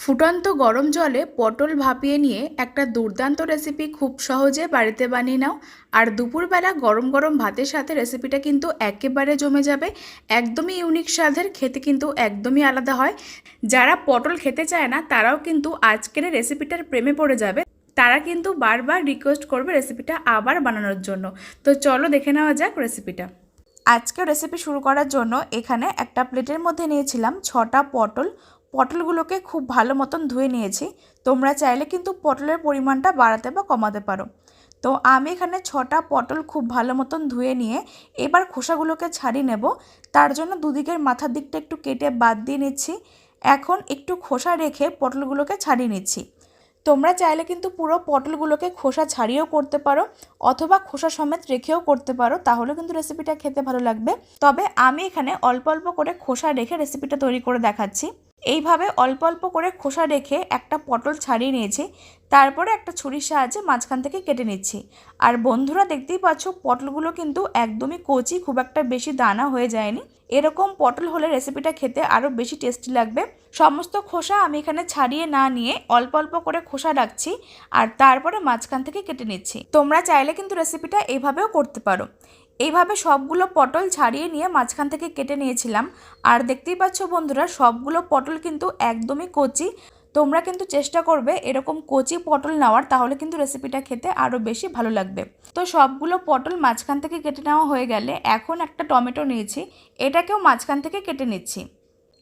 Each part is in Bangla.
ফুটন্ত গরম জলে পটল ভাপিয়ে নিয়ে একটা দুর্দান্ত রেসিপি খুব সহজে বাড়িতে বানিয়ে নাও। আর দুপুরবেলা গরম গরম ভাতের সাথে রেসিপিটা কিন্তু একেবারে জমে যাবে। একদমই ইউনিক স্বাদের, খেতে কিন্তু একদমই আলাদা হয়। যারা পটল খেতে চায় না, তারাও কিন্তু আজকের রেসিপিটার প্রেমে পড়ে যাবে। তারা কিন্তু বারবার রিকোয়েস্ট করবে রেসিপিটা আবার বানানোর জন্য। তো চলো দেখে নেওয়া যাক রেসিপিটা আজকে রেসিপি শুরু করার জন্য এখানে একটা প্লেটের মধ্যে নিয়েছিলাম ছটা পটল পটলগুলোকে খুব ভালো মতন ধুয়ে নিয়েছি। তোমরা চাইলে কিন্তু পটলের পরিমাণটা বাড়াতে বা কমাতে পারো। তো আমি এখানে ছটা পটল খুব ভালো মতন ধুয়ে নিয়ে এবার খোসাগুলোকে ছাড়িয়ে নেব। তার জন্য দুদিকের মাথার দিকটা একটু কেটে বাদ দিয়ে নিচ্ছি। এখন একটু খোসা রেখে পটলগুলোকে ছাড়িয়ে নিচ্ছি। তোমরা চাইলে কিন্তু পুরো পটলগুলোকে খোসা ছাড়িয়েও করতে পারো অথবা খোসা সমেত রেখেও করতে পারো। তাহলে কিন্তু রেসিপিটা খেতে ভালো লাগবে। তবে আমি এখানে অল্প অল্প করে খোসা রেখে রেসিপিটা তৈরি করে দেখাচ্ছি। এইভাবে অল্প অল্প করে খোসা রেখে একটা পটল ছাড়িয়ে নিয়েছি, তারপরে একটা ছুরির সাহায্যে মাঝখান থেকে কেটে নিচ্ছি। আর বন্ধুরা দেখতেই পাচ্ছ, পটলগুলো কিন্তু একদমই কচি, খুব একটা বেশি দানা হয়ে যায়নি। এরকম পটল হলে রেসিপিটা খেতে আরও বেশি টেস্টি লাগবে। সমস্ত খোসা আমি এখানে ছাড়িয়ে না নিয়ে অল্প অল্প করে খোসা রাখছি আর তারপরে মাঝখান থেকে কেটে নিচ্ছি। তোমরা চাইলে কিন্তু রেসিপিটা এইভাবেও করতে পারো। এইভাবে সবগুলো পটল ছাড়িয়ে নিয়ে মাঝখান থেকে কেটে নিয়েছিলাম। আর দেখতেই পাচ্ছ বন্ধুরা, সবগুলো পটল কিন্তু একদমই কচি। তোমরা কিন্তু চেষ্টা করবে এরকম কচি পটল নেওয়ার, তাহলে কিন্তু রেসিপিটা খেতে আরও বেশি ভালো লাগবে। তো সবগুলো পটল মাঝখান থেকে কেটে নেওয়া হয়ে গেলে এখন একটা টমেটো নিয়েছি। এটাকেও মাঝখান থেকে কেটে নিচ্ছি।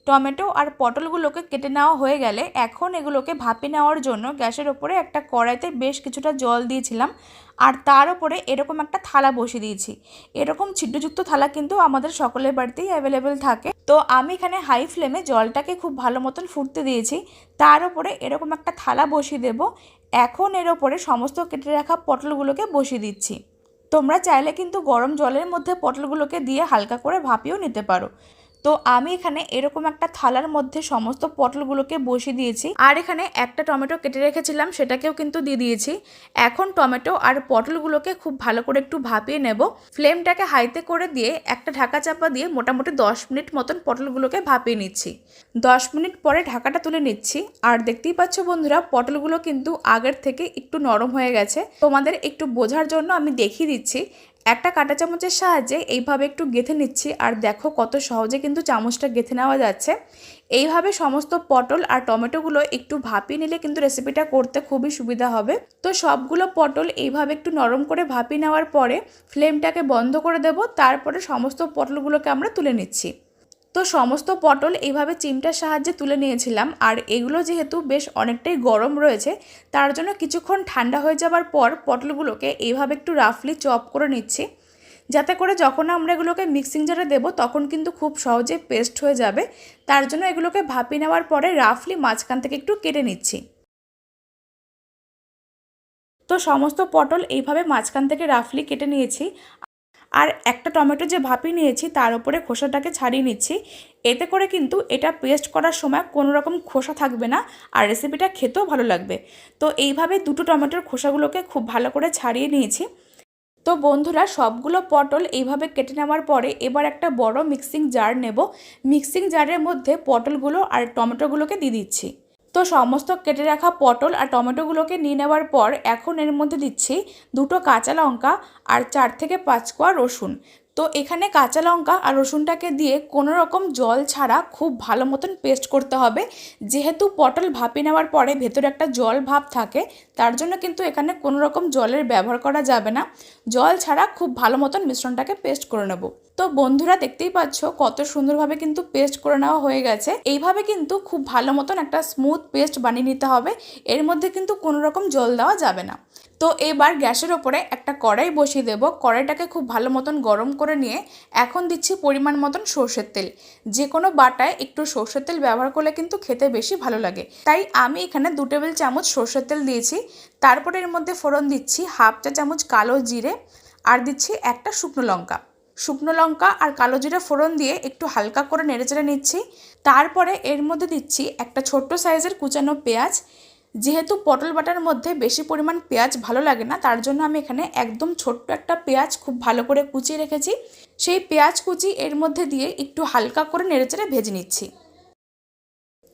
টমেটো আর পটলগুলোকে কেটে নেওয়া হয়ে গেলে এখন এগুলোকে ভাপে নেওয়ার জন্য গ্যাসের ওপরে একটা কড়াইতে বেশ কিছুটা জল দিয়েছিলাম আর তার ওপরে এরকম একটা থালা বসিয়ে দিয়েছি। এরকম ছিদ্রযুক্ত থালা কিন্তু আমাদের সকলের বাড়িতেই অ্যাভেলেবেল থাকে। তো আমি এখানে হাই ফ্লেমে জলটাকে খুব ভালো মতন ফুটতে দিয়েছি। তার ওপরে এরকম একটা থালা বসিয়ে দেব। এখন এর ওপরে সমস্ত কেটে রাখা পটলগুলোকে বসিয়ে দিচ্ছি। তোমরা চাইলে কিন্তু গরম জলের মধ্যে পটলগুলোকে দিয়ে হালকা করে ভাপিয়েও নিতে পারো। তো আমি এখানে এরকম একটা থালার মধ্যে সমস্ত পটলগুলোকে বসিয়ে দিয়েছি। আর এখানে একটা টমেটো কেটে রেখেছিলাম, সেটাকেও কিন্তু দিয়ে দিয়েছি। এখন টমেটো আর পটলগুলোকে খুব ভালো করে একটু ভাপিয়ে নেব। ফ্লেমটাকে হাইতে করে দিয়ে একটা ঢাকা চাপা দিয়ে মোটামুটি দশ মিনিট মতন পটলগুলোকে ভাপিয়ে নিচ্ছি। দশ মিনিট পরে ঢাকাটা তুলে নিচ্ছি। আর দেখতেই পাচ্ছ বন্ধুরা, পটলগুলো কিন্তু আগের থেকে একটু নরম হয়ে গেছে। তোমাদের একটু বোঝার জন্য আমি দেখিয়ে দিচ্ছি। একটা কাঁটা চামচের সাহায্যে এইভাবে একটু গেঁথে নিচ্ছি। আর দেখো কত সহজে কিন্তু চামচটা গেঁথে নেওয়া যাচ্ছে। এইভাবে সমস্ত পটল আর টমেটোগুলো একটু ভাপিয়ে নিলে কিন্তু রেসিপিটা করতে খুবই সুবিধা হবে। তো সবগুলো পটল এইভাবে একটু নরম করে ভাপিয়ে নেওয়ার পরে ফ্লেমটাকে বন্ধ করে দেব। তারপরে সমস্ত পটলগুলোকে আমরা তুলে নিচ্ছি। তো সমস্ত পটল এইভাবে চিমটার সাহায্যে তুলে নিয়েছিলাম। আর এগুলো যেহেতু বেশ অনেকটাই গরম রয়েছে, তার জন্য কিছুক্ষণ ঠান্ডা হয়ে যাবার পর পটলগুলোকে এইভাবে একটু রাফলি চপ করে নিচ্ছি। যাতে করে যখন আমরা এগুলোকে মিক্সিং জারে দেবো, তখন কিন্তু খুব সহজে পেস্ট হয়ে যাবে। তার জন্য এগুলোকে ভাপিয়ে নেওয়ার পরে রাফলি মাঝখান থেকে একটু কেটে নিচ্ছি। তো সমস্ত পটল এইভাবে মাঝখান থেকে রাফলি কেটে নিয়েছি। আর একটা টমেটো যে ভাপিয়ে নিয়েছি, তার উপরে খোসাটাকে ছাড়িয়ে নিচ্ছি। এতে করে কিন্তু এটা পেস্ট করার সময় কোনো রকম খোসা থাকবে না আর রেসিপিটা খেতেও ভালো লাগবে। তো এইভাবে দুটো টমেটোর খোসাগুলোকে খুব ভালো করে ছাড়িয়ে নিয়েছি। তো বন্ধুরা, সবগুলো পটল এইভাবে কেটে নেওয়ার পরে এবার একটা বড় মিক্সিং জার নেব। মিক্সিং জারের মধ্যে পটলগুলো আর টমেটোগুলোকে দিয়ে দিচ্ছি। তো সমস্ত কেটে রাখা পটল আর টমেটোগুলোকে নিয়ে নেওয়ার পর এখন এর মধ্যে দিচ্ছি দুটো কাঁচা লঙ্কা আর চার থেকে পাঁচ কোয়া রসুন। তো এখানে কাঁচা লঙ্কা আর রসুনটাকে দিয়ে কোনো রকম জল ছাড়া খুব ভালো মতন পেস্ট করতে হবে। যেহেতু পটল ভাপি নেওয়ার পরে ভেতরে একটা জল ভাব থাকে, তার জন্য কিন্তু এখানে কোনো রকম জলের ব্যবহার করা যাবে না। জল ছাড়া খুব ভালো মতন মিশ্রণটাকে পেস্ট করে নেব। তো বন্ধুরা, দেখতেই পাচ্ছ কত সুন্দরভাবে কিন্তু পেস্ট করে নেওয়া হয়ে গেছে। এইভাবে কিন্তু খুব ভালো মতন একটা স্মুথ পেস্ট বানিয়ে নিতে হবে। এর মধ্যে কিন্তু কোনো রকম জল দেওয়া যাবে না। তো এবার গ্যাসের ওপরে একটা কড়াই বসিয়ে দেব। কড়াইটাকে খুব ভালো মতন গরম করে নিয়ে এখন দিচ্ছি পরিমাণ মতন সর্ষের তেল। যে কোনো বাটায় একটু সর্ষের তেল ব্যবহার করলে কিন্তু খেতে বেশি ভালো লাগে। তাই আমি এখানে দু টেবিল চামচ সর্ষের তেল দিয়েছি। তারপরে এর মধ্যে ফোড়ন দিচ্ছি হাফ চা চামচ কালো জিরে আর দিচ্ছি একটা শুকনো লঙ্কা। শুকনো লঙ্কা আর কালো জিরে ফোড়ন দিয়ে একটু হালকা করে নেড়েচেড়ে নিচ্ছি। তারপরে এর মধ্যে দিচ্ছি একটা ছোট্ট সাইজের কুচানো পেঁয়াজ। যেহেতু পটল বাটার মধ্যে বেশি পরিমাণ পেঁয়াজ ভালো লাগে না, তার জন্য আমি এখানে একদম ছোট্ট একটা পেঁয়াজ খুব ভালো করে কুচিয়ে রেখেছি। সেই পেঁয়াজ কুচি এর মধ্যে দিয়ে একটু হালকা করে নেড়েচেড়ে ভেজে নিচ্ছি।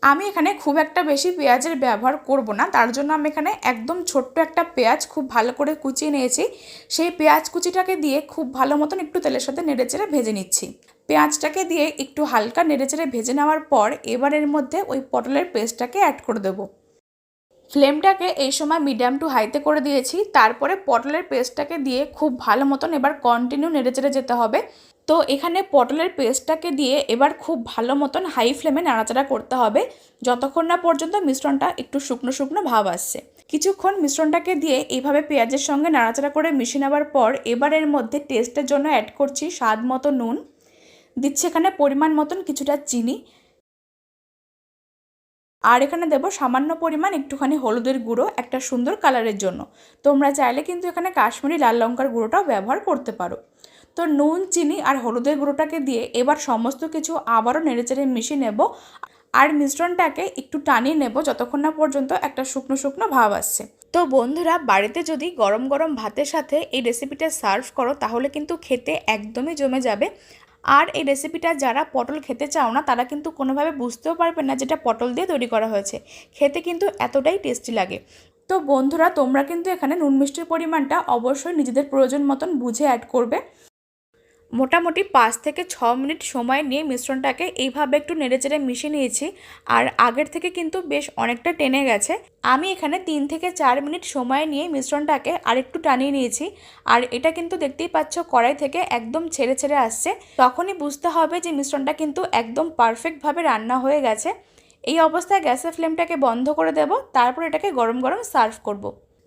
আমি এখানে খুব একটা বেশি পেঁয়াজের ব্যবহার করব না, তার জন্য আমি এখানে একদম ছোট্ট একটা পেঁয়াজ খুব ভালো করে কুচিয়ে নিয়েছি। সেই পেঁয়াজ কুচিটাকে দিয়ে খুব ভালো মতন একটু তেলের সাথে নেড়েচেড়ে ভেজে নিচ্ছি। পেঁয়াজটাকে দিয়ে একটু হালকা নেড়েচেড়ে ভেজে নেওয়ার পর এবার এর মধ্যে ওই পটলের পেস্টটাকে অ্যাড করে দেবো। ফ্লেমটাকে এই সময় মিডিয়াম টু হাইতে করে দিয়েছি, তারপরে পটলের পেস্টটাকে দিয়ে খুব ভালো মতন এবার কন্টিনিউ নেড়েচেড়ে যেতে হবে। তো এখানে পটলের পেস্টটাকে দিয়ে এবার খুব ভালো মতন হাই ফ্লেমে নাড়াচাড়া করতে হবে, যতক্ষণ না পর্যন্ত মিশ্রণটা একটু শুকনো শুকনো ভাব আসছে। কিছুক্ষণ মিশ্রণটাকে দিয়ে এইভাবে পেঁয়াজের সঙ্গে নাড়াচাড়া করে মিশিয়ে নেওয়ার পর এবার এর মধ্যে টেস্টের জন্য অ্যাড করছি স্বাদ মতো নুন। দিচ্ছি এখানে পরিমাণ মতন কিছুটা চিনি আর এখানে দেবো সামান্য পরিমাণ একটুখানি হলুদের গুঁড়ো একটা সুন্দর কালারের জন্য। তোমরা চাইলে কিন্তু এখানে কাশ্মীরি লাল লঙ্কার গুঁড়োটাও ব্যবহার করতে পারো। তো নুন, চিনি আর হলুদের গুঁড়োটাকে দিয়ে এবার সমস্ত কিছু আবারও নেড়েচেড়ে মিশিয়ে নেব। আর মিশ্রণটাকে একটু টানিয়ে নেব যতক্ষণ না পর্যন্ত একটা শুকনো শুকনো ভাব আসছে। তো বন্ধুরা, বাড়িতে যদি গরম গরম ভাতের সাথে এই রেসিপিটা সার্ভ করো, তাহলে কিন্তু খেতে একদমই জমে যাবে। আর এই রেসিপিটা যারা পটল খেতে চাও না, তারা কিন্তু কোনোভাবে বুঝতেও পারবে না যেটা পটল দিয়ে তৈরি করা হয়েছে। খেতে কিন্তু এতটাই টেস্টি লাগে। তো বন্ধুরা, তোমরা কিন্তু এখানে নুন মিষ্টির পরিমাণটা অবশ্যই নিজেদের প্রয়োজন মতন বুঝে অ্যাড করবে। মোটামুটি পাঁচ থেকে ছ মিনিট সময় নিয়ে মিশ্রণটাকে এইভাবে একটু নেড়েচেড়ে মিশিয়ে নিয়েছি। আর আগের থেকে কিন্তু বেশ অনেকটা টেনে গেছে। আমি এখানে তিন থেকে চার মিনিট সময় নিয়ে মিশ্রণটাকে আরেকটু টানিয়ে নিয়েছি। আর এটা কিন্তু দেখতেই পাচ্ছ কড়াই থেকে একদম ছেড়ে ছেড়ে আসছে। তখনই বুঝতে হবে যে মিশ্রণটা কিন্তু একদম পারফেক্টভাবে রান্না হয়ে গেছে। এই অবস্থায় গ্যাসের ফ্লেমটাকে বন্ধ করে দেব। তারপর এটাকে গরম গরম সার্ভ করব।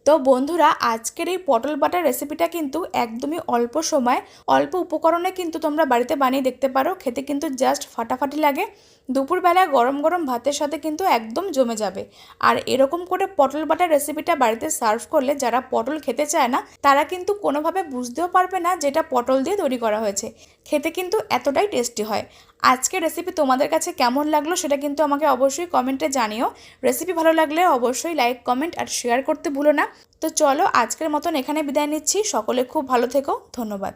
তো বন্ধুরা, আজকের এই পটল বাটার রেসিপিটা কিন্তু একদমই অল্প সময়, অল্প উপকরণে কিন্তু তোমরা বাড়িতে বানিয়ে দেখতে পারো। খেতে কিন্তু জাস্ট ফাটাফাটি লাগে। দুপুরবেলা গরম গরম ভাতের সাথে কিন্তু একদম জমে যাবে। আর এরকম করে পটল বাটার রেসিপিটা বাড়িতে সার্ভ করলে যারা পটল খেতে চায় না, তারা কিন্তু কোনোভাবে বুঝতেও পারবে না যেটা পটল দিয়ে তৈরি করা হয়েছে। খেতে কিন্তু এতটাই টেস্টি হয়। আজকের রেসিপি তোমাদের কাছে কেমন লাগল সেটা কিন্তু আমাকে অবশ্যই কমেন্টে জানিও। রেসিপি ভালো লাগলে অবশ্যই লাইক কমেন্ট আর শেয়ার করতে ভুলো না। তো চলো আজকের মতন এখানে বিদায় নিচ্ছি। সকলে খুব ভালো থেকো। ধন্যবাদ।